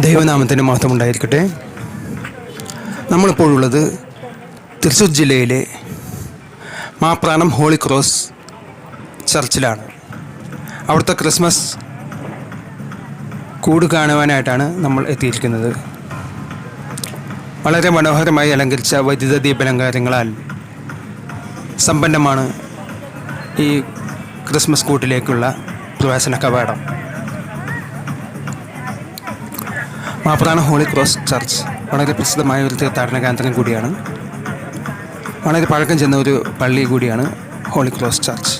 ദൈവനാമത്തിന്റെ മഹത്വം ഉണ്ടായിരിക്കട്ടെ നമ്മളിപ്പോഴുള്ളത് തൃശ്ശൂർ ജില്ലയിലെ മാപ്രാണം ഹോളി ക്രോസ് ചർച്ചിലാണ്. അവിടുത്തെ ക്രിസ്മസ് കൂട് കാണുവാനായിട്ടാണ് നമ്മൾ എത്തിയിരിക്കുന്നത്. വളരെ മനോഹരമായി അലങ്കരിച്ച വൈദ്യുത ദീപലങ്കാരങ്ങളാൽ സമ്പന്നമാണ് ഈ ക്രിസ്മസ് കൂട്ടിലേക്കുള്ള പ്രവേശന കവാടം. Maprana holy cross church. വളരെ പ്രസിദ്ധമായ ഒരു തീർത്ഥാടന കേന്ദ്രം കൂടിയാണ്. വളരെ പഴക്കം ചെന്ന ഒരു പള്ളി കൂടിയാണ് ഹോളി ക്രോസ് ചർച്ച്.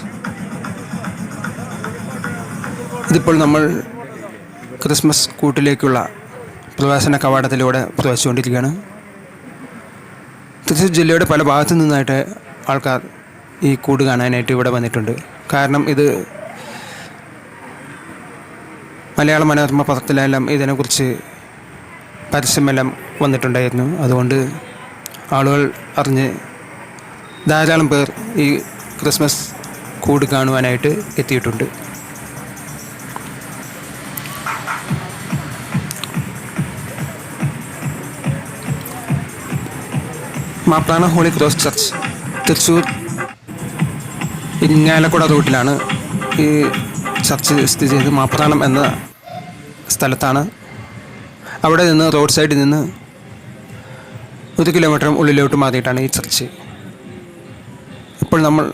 ഇതിപ്പോൾ നമ്മൾ ക്രിസ്മസ് കൂട്ടിലേക്കുള്ള പ്രവേശന കവാടത്തിലൂടെ പ്രവേശിച്ചുകൊണ്ടിരിക്കുകയാണ്. തൃശ്ശൂർ ജില്ലയുടെ പല ഭാഗത്തു നിന്നായിട്ട് ആൾക്കാർ ഈ കൂട് കാണാനായിട്ട് ഇവിടെ വന്നിട്ടുണ്ട്. കാരണം ഇത് മലയാള മനോരമ പത്രത്തിലെല്ലാം ഇതിനെക്കുറിച്ച് പരസ്യമെല്ലാം വന്നിട്ടുണ്ടായിരുന്നു. അതുകൊണ്ട് ആളുകൾ അറിഞ്ഞ് ധാരാളം പേർ ഈ ക്രിസ്മസ് കൂട് കാണുവാനായിട്ട് എത്തിയിട്ടുണ്ട്. Maprana holy cross church Thrissur Irinjalakuda റൂട്ടിലാണ് ഈ ചർച്ച് സ്ഥിതി ചെയ്ത് മാപ്രാണം എന്ന സ്ഥലത്താണ് അവിടെ നിന്ന് റോഡ് സൈഡിൽ നിന്ന് ഒരു കിലോമീറ്റർ ഉള്ളിലോട്ട് മാറിയിട്ടാണ് ഈ ചർച്ച് ഇപ്പോൾ നമ്മൾ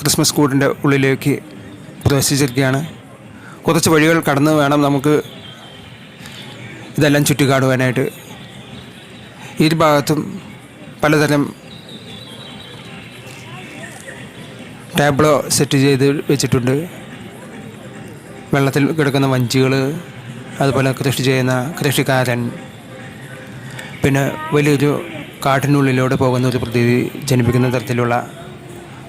ക്രിസ്മസ് കൂടിന്റെ ഉള്ളിലേക്ക് പ്രവേശിച്ചിരിക്കുകയാണ്. കുറച്ച് വഴികൾ കടന്ന് വേണം നമുക്ക് ഇതെല്ലാം ചുറ്റിക്കാടുവാനായിട്ട് ഈ ഭാഗത്തും പലതരം ടാബ്ലോ സെറ്റ് ചെയ്ത് വെച്ചിട്ടുണ്ട്. വെള്ളത്തിൽ കിടക്കുന്ന വഞ്ചികൾ അതുപോലെ കൃഷി ചെയ്യുന്ന കൃഷിക്കാരൻ. പിന്നെ വലിയൊരു കാട്ടിനുള്ളിലൂടെ പോകുന്ന ഒരു പ്രതീതി ജനിപ്പിക്കുന്ന തരത്തിലുള്ള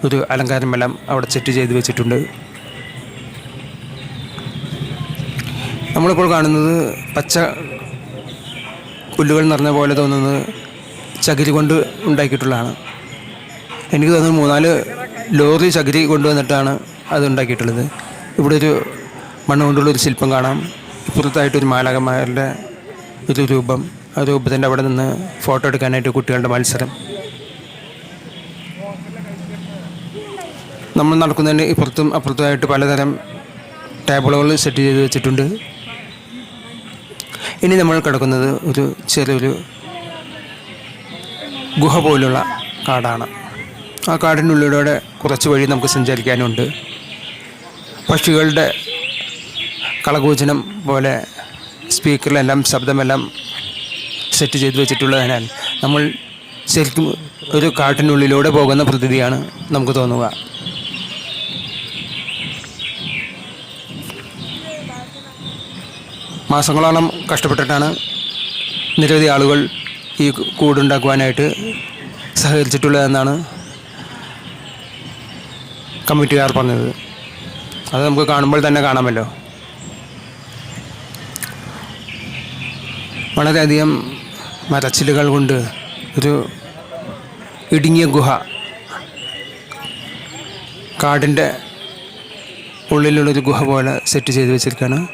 ഒരു അലങ്കാരമെല്ലാം അവിടെ സെറ്റ് ചെയ്ത് വെച്ചിട്ടുണ്ട്. നമ്മളിപ്പോൾ കാണുന്നത് പച്ച പുല്ലുകൾ നിറഞ്ഞ പോലെ തോന്നുന്നത് ചകിരി കൊണ്ട് ഉണ്ടാക്കിയിട്ടുള്ളതാണ്. എനിക്ക് തോന്നുന്നു മൂന്നാൽ ലോറി ചകിരി കൊണ്ടുവന്നിട്ടാണ് അത് ഉണ്ടാക്കിയിട്ടുള്ളത്. ഇവിടെ ഒരു മണ്ണ് കൊണ്ടുള്ളൊരു ശില്പം കാണാം. ഇപ്പുറത്തായിട്ടൊരു മാലാകന്മാരുടെ ഒരു രൂപം ആ രൂപത്തിന്റെ അവിടെ നിന്ന് ഫോട്ടോ എടുക്കാനായിട്ട് കുട്ടികളുടെ മത്സരം. നമ്മൾ നടക്കുന്നതിന് ഇപ്പുറത്തും അപ്പുറത്തുമായിട്ട് പലതരം ടേബിളുകൾ സെറ്റ് ചെയ്ത് വെച്ചിട്ടുണ്ട്. ഇനി നമ്മൾ കിടക്കുന്നത് ഒരു ചെറിയൊരു ഗുഹ പോലുള്ള കാടാണ്. ആ കാടിനുള്ളിലൂടെ കുറച്ച് വഴി നമുക്ക് സഞ്ചരിക്കാനുണ്ട്. പക്ഷികളുടെ കളകൂചനം പോലെ സ്പീക്കറിലെല്ലാം ശബ്ദമെല്ലാം സെറ്റ് ചെയ്തു വെച്ചിട്ടുള്ളതിനാൽ നമ്മൾ ശരിക്കും ഒരു കാട്ടിനുള്ളിലൂടെ പോകുന്ന പ്രതീതിയാണ് നമുക്ക് തോന്നുക. മാസങ്ങളോളം കഷ്ടപ്പെട്ടിട്ടാണ് നിരവധി ആളുകൾ ഈ കൂടുണ്ടാക്കുവാനായിട്ട് സഹകരിച്ചിട്ടുള്ളതെന്നാണ് കമ്മിറ്റിക്കാർ പറഞ്ഞത്. അത് നമുക്ക് കാണുമ്പോൾ തന്നെ കാണാമല്ലോ. വളരെയധികം മരച്ചിലുകൾ കൊണ്ട് ഒരു ഇടുങ്ങിയ ഗുഹ കാടിന്റെ ഉള്ളിലുള്ളൊരു ഗുഹ പോലെ സെറ്റ് ചെയ്ത് വെച്ചിരിക്കുകയാണ്.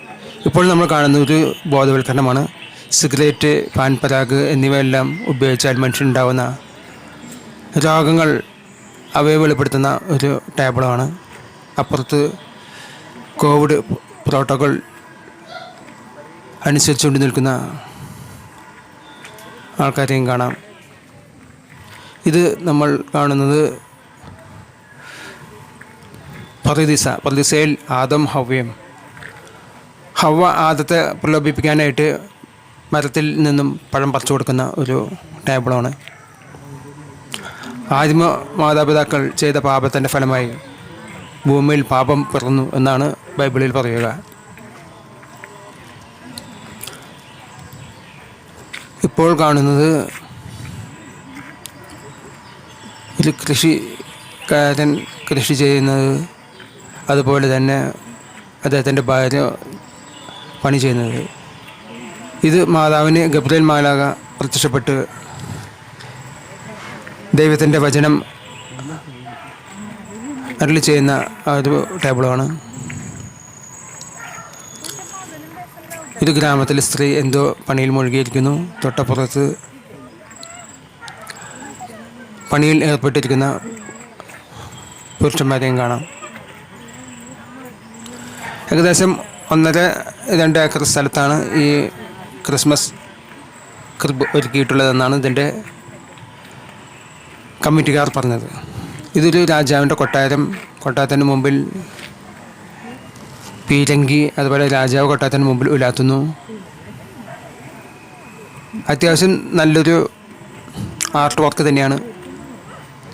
ഇപ്പോൾ നമ്മൾ കാണുന്ന ഒരു ബോധവൽക്കരണമാണ്. സിഗരറ്റ് പാൻപരാഗ് എന്നിവയെല്ലാം ഉപയോഗിച്ചാൽ മനുഷ്യനുണ്ടാവുന്ന രോഗങ്ങൾ അവയെ വെളിപ്പെടുത്തുന്ന ഒരു ടേബിളാണ്. അപ്പുറത്ത് കോവിഡ് പ്രോട്ടോകോൾ അനുസരിച്ചുകൊണ്ട് നിൽക്കുന്ന ആൾക്കാരെയും കാണാം. ഇത് നമ്മൾ കാണുന്നത് പറുദീസ പറുദീസയിൽ ആദം ഹവ്യം ഹവ ആദത്തെ പ്രലോഭിപ്പിക്കാനായിട്ട് മരത്തിൽ നിന്നും പഴം പറിച്ചു കൊടുക്കുന്ന ഒരു ടേബിളാണ്. ആദിമ മാതാപിതാക്കൾ ചെയ്ത പാപത്തിന്റെ ഫലമായി ഭൂമിയിൽ പാപം പിറന്നു എന്നാണ് ബൈബിളിൽ പറയുക. ഇപ്പോൾ കാണുന്നത് ഒരു കൃഷിക്കാരൻ കൃഷി ചെയ്യുന്നത് അതുപോലെ തന്നെ അദ്ദേഹത്തിന്റെ ഭാര്യ പണി ചെയ്യുന്നത്. ഇത് മാതാവിന് ഗബ്രിയൽ മാലാക പ്രത്യക്ഷപ്പെട്ട് ദൈവത്തിന്റെ വചനം അരളി ചെയ്യുന്ന ഒരു ടേബിളാണ്. ഒരു ഗ്രാമത്തിലെ സ്ത്രീ എന്തോ പണിയിൽ മുഴുകിയിരിക്കുന്നു. തൊട്ടപ്പുറത്ത് പണിയിൽ ഏർപ്പെട്ടിരിക്കുന്ന പുരുഷന്മാരെയും കാണാം. ഏകദേശം ഒന്നര രണ്ട് ഏക്കർ സ്ഥലത്താണ് ഈ ക്രിസ്മസ് ക്രിബ് ഒരുക്കിയിട്ടുള്ളതെന്നാണ് ഇതിന്റെ കമ്മിറ്റിക്കാർ പറഞ്ഞത്. ഇതൊരു രാജാവിന്റെ കൊട്ടാരം. കൊട്ടാരത്തിന് മുമ്പിൽ പീരങ്കി അതുപോലെ രാജാവ് കൊട്ടാരത്തിന് മുമ്പിൽ ഉലാത്തുന്നു. അത്യാവശ്യം നല്ലൊരു ആർട്ട് വർക്ക് തന്നെയാണ്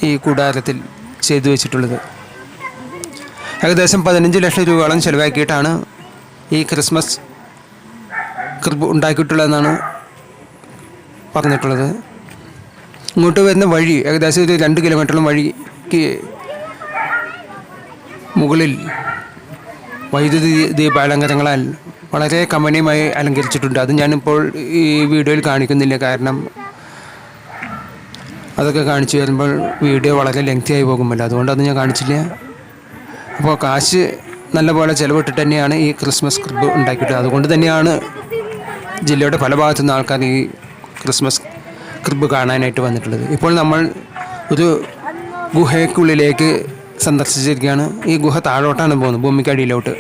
ഈ കൂടാരത്തിൽ ചെയ്തു വെച്ചിട്ടുള്ളത്. ഏകദേശം പതിനഞ്ച് ലക്ഷം രൂപയോളം ചിലവാക്കിയിട്ടാണ് ഈ ക്രിസ്മസ് കൃപ ഉണ്ടാക്കിയിട്ടുള്ളതെന്നാണ് പറഞ്ഞിട്ടുള്ളത്. ഇങ്ങോട്ട് വരുന്ന വഴി ഏകദേശം ഒരു രണ്ട് കിലോമീറ്ററോളം വഴിക്ക് മുകളിൽ വൈദ്യുതി ദീപാലങ്കരങ്ങളാൽ വളരെ കമനീയമായി അലങ്കരിച്ചിട്ടുണ്ട്. അത് ഞാനിപ്പോൾ ഈ വീഡിയോയിൽ കാണിക്കുന്നില്ല. കാരണം അതൊക്കെ കാണിച്ചു വരുമ്പോൾ വീഡിയോ വളരെ ലെങ്തി ആയി പോകുമല്ലോ. അതുകൊണ്ട് അത് ഞാൻ കാണിച്ചില്ല. അപ്പോൾ കാശ് നല്ലപോലെ ചിലവിട്ടിട്ട് തന്നെയാണ് ഈ ക്രിസ്മസ് ക്രിബ് ഉണ്ടാക്കിയിട്ട് അതുകൊണ്ട് തന്നെയാണ് ജില്ലയുടെ പല ഭാഗത്തു നിന്ന് ആൾക്കാർ ഈ ക്രിസ്മസ് ക്രിബ് കാണാനായിട്ട് വന്നിട്ടുള്ളത്. ഇപ്പോൾ നമ്മൾ ഒരു ഗുഹയ്ക്കുള്ളിലേക്ക് സന്ദർശിച്ചിരിക്കുകയാണ്. ഈ ഗുഹ താഴോട്ടാണ് പോകുന്നത് ഭൂമിക്കടിയിലോട്ട്.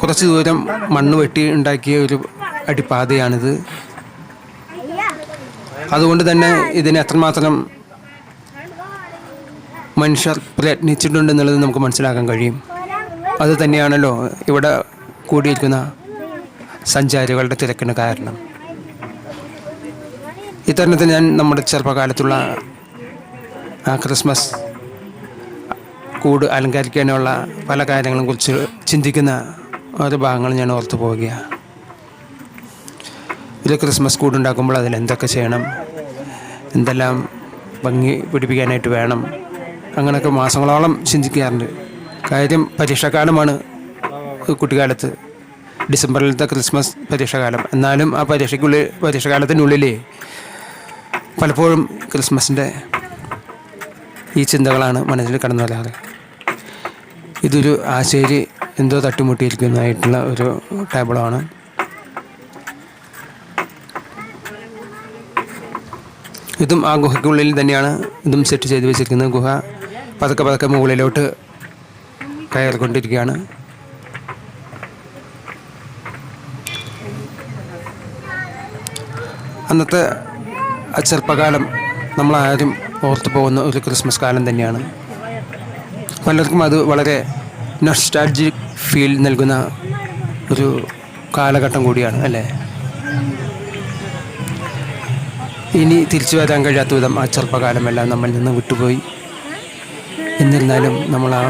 കുറച്ച് ദൂരം മണ്ണ് വെട്ടി ഉണ്ടാക്കിയ ഒരു അടിപ്പാതയാണിത്. അതുകൊണ്ട് തന്നെ ഇതിനെ എത്രമാത്രം മനുഷ്യർ പ്രയത്നിച്ചിട്ടുണ്ട് എന്നുള്ളത് നമുക്ക് മനസ്സിലാക്കാൻ കഴിയും. അത് തന്നെയാണല്ലോ ഇവിടെ കൂടിയിരിക്കുന്ന സഞ്ചാരികളുടെ തിരക്കിന് കാരണം. ഇത്തരണത്തിൽ ഞാൻ നമ്മുടെ ചെറുപ്പകാലത്തുള്ള ക്രിസ്മസ് കൂട് അലങ്കരിക്കാനുള്ള പല കാര്യങ്ങളും കുറിച്ച് ചിന്തിക്കുന്ന ഓരോ ഭാഗങ്ങൾ ഞാൻ ഓർത്തു പോവുകയാണ് ഒരു ക്രിസ്മസ് കൂട് ഉണ്ടാക്കുമ്പോൾ അതിൽ എന്തൊക്കെ ചെയ്യണം? എന്തെല്ലാം ഭംഗി പിടിപ്പിക്കാനായിട്ട് വേണം? അങ്ങനെയൊക്കെ മാസങ്ങളോളം ചിന്തിക്കാറുണ്ട്. കാര്യം പരീക്ഷാകാലമാണ് കുട്ടിക്കാലത്ത്. ഡിസംബറിലത്തെ ക്രിസ്മസ് പരീക്ഷാകാലം. എന്നാലും ആ പരീക്ഷയ്ക്കുള്ളിൽ പരീക്ഷാകാലത്തിനുള്ളിൽ പലപ്പോഴും ക്രിസ്മസിന്റെ ഈ ചിന്തകളാണ് മനസ്സിൽ കടന്നു വരാറ് ഇതൊരു ആശേരി എന്തോ തട്ടിമുട്ടിയിരിക്കുന്നതായിട്ടുള്ള ഒരു ടേബിളാണ്. ഇതും ആ ഗുഹയ്ക്കുള്ളിൽ തന്നെയാണ് ഇതും സെറ്റ് ചെയ്ത് വെച്ചിരിക്കുന്നത്. ഗുഹ പതുക്കെ പതുക്കെ മുകളിലോട്ട് കയറിക്കൊണ്ടിരിക്കുകയാണ്. അന്നത്തെ ചെറുപ്പകാലം നമ്മളാരും ഓർത്തു പോകുന്ന ഒരു ക്രിസ്മസ് കാലം തന്നെയാണ്. പലർക്കും അത് വളരെ നൊസ്റ്റാൾജിക് ഫീൽ നൽകുന്ന ഒരു കാലഘട്ടം കൂടിയാണ് അല്ലേ? ഇനി തിരിച്ചു വരാൻ കഴിയാത്ത വിധം ആ ചെറുപ്പകാലമെല്ലാം നമ്മൾ നിന്ന് വിട്ടുപോയി. എന്നിരുന്നാലും നമ്മൾ ആ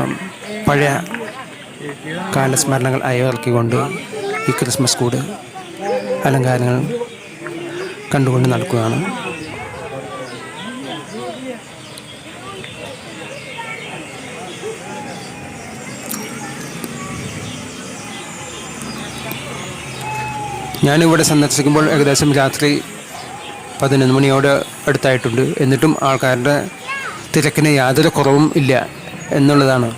പഴയ കാലസ്മരണകൾ അയവിറക്കിക്കൊണ്ട് ഈ ക്രിസ്മസ് കൂട് അലങ്കാരങ്ങൾ കണ്ടുകൊണ്ട് നടക്കുകയാണ്. ഞാനിവിടെ സന്ദർശിക്കുമ്പോൾ ഏകദേശം രാത്രി പതിനൊന്ന് മണിയോട് അടുത്തായിട്ടുണ്ട്. എന്നിട്ടും ആൾക്കാരുടെ തിരക്കിന് യാതൊരു കുറവും ഇല്ല എന്നുള്ളതാണ്.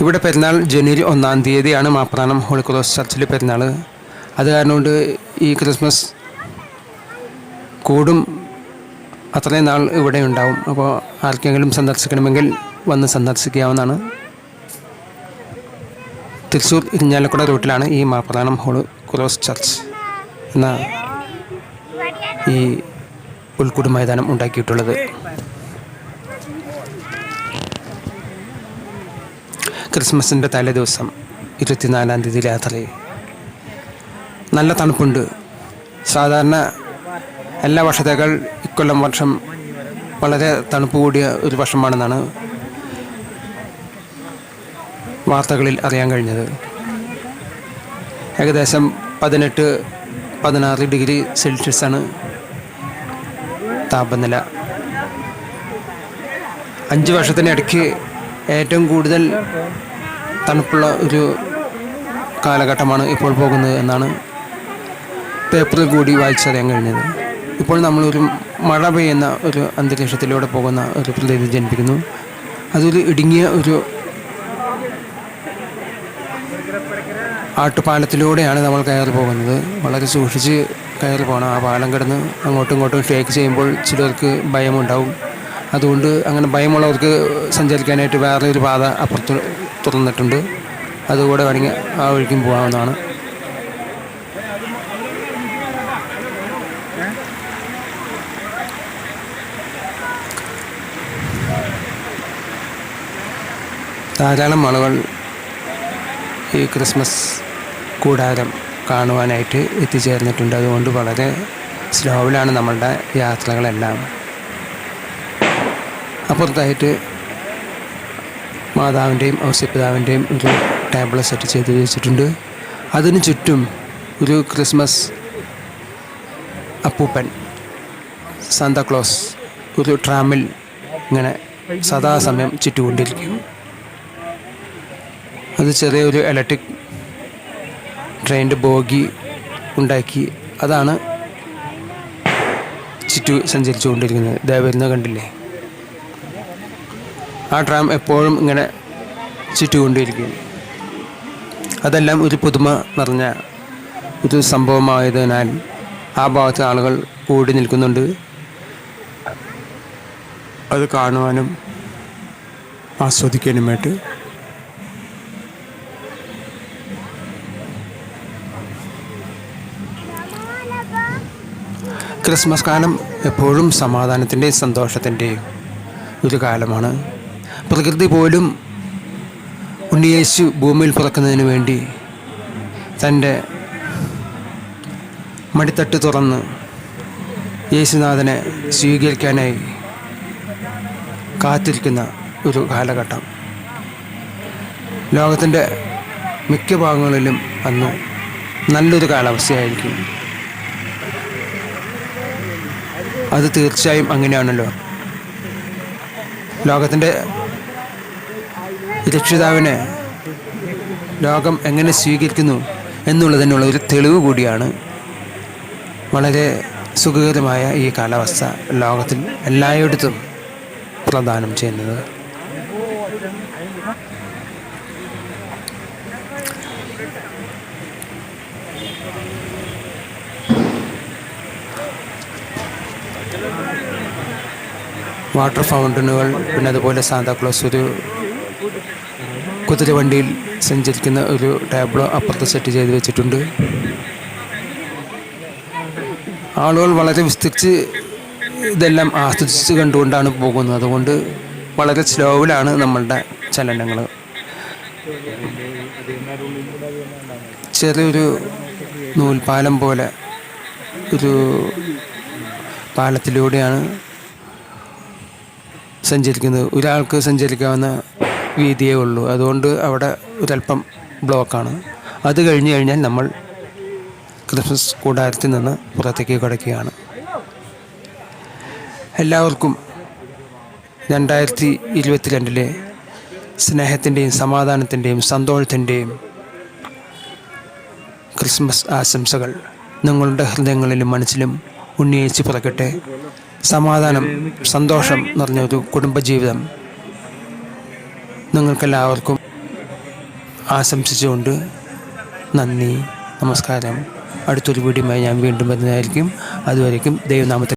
ഇവിടെ പെരുന്നാൾ ജനുവരി ഒന്നാം തീയതിയാണ് മാപ്രാണം ഹോളി ക്രോസ് ചർച്ചിലെ പെരുന്നാൾ അത് കാരണം കൊണ്ട് ഈ ക്രിസ്മസ് കൂടും. അത്രയും നാൾ ഇവിടെ ഉണ്ടാവും. അപ്പോൾ ആർക്കെങ്കിലും സന്ദർശിക്കണമെങ്കിൽ വന്ന് സന്ദർശിക്കാവുന്നതാണ്. തൃശ്ശൂർ ഇരിഞ്ഞാലക്കുട റൂട്ടിലാണ് ഈ മാപ്രധാനം ഹോൾ ക്രോസ് ചർച്ച് എന്ന ഈ പുൽക്കൂട് മൈതാനം ഉണ്ടാക്കിയിട്ടുള്ളത്. ക്രിസ്മസിന്റെ തലേ ദിവസം ഇരുപത്തിനാലാം തീയതി രാത്രി നല്ല തണുപ്പുണ്ട്. സാധാരണ എല്ലാ വർഷത്തേക്കാൾ ഇക്കൊല്ലം വർഷം വളരെ തണുപ്പ് കൂടിയ ഒരു വർഷമാണെന്നാണ് വാർത്തകളിൽ അറിയാൻ കഴിഞ്ഞത്. ഏകദേശം പതിനെട്ട് പതിനാറ് ഡിഗ്രി സെൽഷ്യസാണ് താപനില. അഞ്ച് വർഷത്തിനിടയ്ക്ക് ഏറ്റവും കൂടുതൽ തണുപ്പുള്ള ഒരു കാലഘട്ടമാണ് ഇപ്പോൾ പോകുന്നത് എന്നാണ് പേപ്പറിൽ കൂടി വായിച്ചറിയാൻ കഴിഞ്ഞത്. ഇപ്പോൾ നമ്മളൊരു മഴ പെയ്യുന്ന ഒരു അന്തരീക്ഷത്തിലൂടെ പോകുന്ന ഒരു പ്രതീതി ജനിപ്പിക്കുന്നു. അതൊരു ഇടുങ്ങിയ ഒരു ആട്ടുപാലത്തിലൂടെയാണ് നമ്മൾ കയറി പോകുന്നത്. വളരെ സൂക്ഷിച്ച് കയറി പോകണം. ആ പാലം കിടന്ന് അങ്ങോട്ടും ഇങ്ങോട്ടും ഷേക്ക് ചെയ്യുമ്പോൾ ചിലർക്ക് ഭയമുണ്ടാവും. അതുകൊണ്ട് അങ്ങനെ ഭയമുള്ളവർക്ക് സഞ്ചരിക്കാനായിട്ട് വേറെ ഒരു പാത അപ്പുറത്ത് തുറന്നിട്ടുണ്ട്. അതുകൂടെ വേണമെങ്കിൽ ആ വഴിക്കും പോകാവുന്നതാണ്. ധാരാളം ആളുകൾ ഈ ക്രിസ്മസ് കൂടാരം കാണുവാനായിട്ട് എത്തിച്ചേർന്നിട്ടുണ്ട്. അതുകൊണ്ട് വളരെ സ്ലോവിലാണ് നമ്മളുടെ യാത്രകളെല്ലാം. അപ്പുറത്തായിട്ട് മാതാവിന്റെയും ഔസ്യപിതാവിന്റെയും ഒരു ടേബിൾ സെറ്റ് ചെയ്ത് വെച്ചിട്ടുണ്ട്. അതിനു ചുറ്റും ഒരു ക്രിസ്മസ് അപ്പൂപ്പൻ സാന്താക്ലോസ് ഒരു ട്രാമിൽ ഇങ്ങനെ സദാസമയം ചുറ്റുകൊണ്ടിരിക്കും അത് ചെറിയൊരു ഇലക്ട്രിക് ട്രെയിനിന്റെ ബോഗി ഉണ്ടാക്കി. അതാണ് ചുറ്റു സഞ്ചരിച്ചുകൊണ്ടിരിക്കുന്നത്. ഇതേ വരുന്ന കണ്ടില്ലേ? ആ ട്രാം എപ്പോഴും ഇങ്ങനെ ചുറ്റുകൊണ്ടിരിക്കും അതെല്ലാം ഒരു പുതുമ നിറഞ്ഞ ഒരു സംഭവമായതിനാൽ ആ ഭാഗത്ത് ആളുകൾ കൂടി നിൽക്കുന്നുണ്ട്. അത് കാണുവാനും ആസ്വദിക്കാനുമായിട്ട് ക്രിസ്മസ് കാലം എപ്പോഴും സമാധാനത്തിന്റെയും സന്തോഷത്തിന്റെയും ഒരു കാലമാണ്. പ്രകൃതി പോലും ഉണ്ണിയേശു ഭൂമിയിൽ പിറക്കുന്നതിന് വേണ്ടി തന്റെ മടിത്തട്ട് തുറന്ന് യേശുനാഥനെ സ്വീകരിക്കാനായി കാത്തിരിക്കുന്ന ഒരു കാലഘട്ടം. ലോകത്തിന്റെ മിക്ക ഭാഗങ്ങളിലും അന്ന് നല്ലൊരു കാലാവസ്ഥയായിരിക്കും. അത് തീർച്ചയായും അങ്ങനെയാണല്ലോ. ലോകത്തിന്റെ രക്ഷിതാവിനെ ലോകം എങ്ങനെ സ്വീകരിക്കുന്നു എന്നുള്ളതിനുള്ള ഒരു തെളിവ് കൂടിയാണ് വളരെ സുഖകരമായ ഈ കാലാവസ്ഥ ലോകത്തിൽ എല്ലായിടത്തും പ്രദാനം ചെയ്യുന്നത്. വാട്ടർ ഫൗണ്ടനുകൾ പിന്നെ അതുപോലെ സാന്താക്ലോസ് ഒരു കുതിരവണ്ടിയിൽ സഞ്ചരിക്കുന്ന ഒരു ടാബ്ലോ അപ്പുറത്ത് സെറ്റ് ചെയ്ത് വെച്ചിട്ടുണ്ട്. ആളുകൾ വളരെ വിസ്തരിച്ച് ഇതെല്ലാം ആസ്വദിച്ച് കണ്ടുകൊണ്ടാണ് പോകുന്നത്. അതുകൊണ്ട് വളരെ സ്ലോവിലാണ് നമ്മളുടെ ചലനങ്ങൾ. ചെറിയൊരു നൂൽപാലം പോലെ ഒരു പാലത്തിലൂടെയാണ് സഞ്ചരിക്കുന്നത് ഒരാൾക്ക് സഞ്ചരിക്കാവുന്ന വീതിയേ ഉള്ളൂ. അതുകൊണ്ട് അവിടെ ഒരല്പം ബ്ലോക്കാണ്. അത് കഴിഞ്ഞ് കഴിഞ്ഞാൽ നമ്മൾ ക്രിസ്മസ് കൂടാരത്തിൽ നിന്ന് പുറത്തേക്ക് കിടക്കുകയാണ്. എല്ലാവർക്കും രണ്ടായിരത്തി ഇരുപത്തിരണ്ടിലെ സ്നേഹത്തിന്റെയും സമാധാനത്തിന്റെയും സന്തോഷത്തിന്റെയും ക്രിസ്മസ് ആശംസകൾ നിങ്ങളുടെ ഹൃദയങ്ങളിലും മനസ്സിലും ഉണ്ണിയേച്ച് പിറക്കട്ടെ. സമാധാനം സന്തോഷം നിറഞ്ഞ ഒരു കുടുംബജീവിതം നിങ്ങൾക്കെല്ലാവർക്കും ആശംസിച്ചുകൊണ്ട് നന്ദി നമസ്കാരം. അടുത്തൊരു വീഡിയോയുമായി ഞാൻ വീണ്ടും വരുന്നതായിരിക്കും. അതുവരേക്കും ദൈവനാമത്തിൽ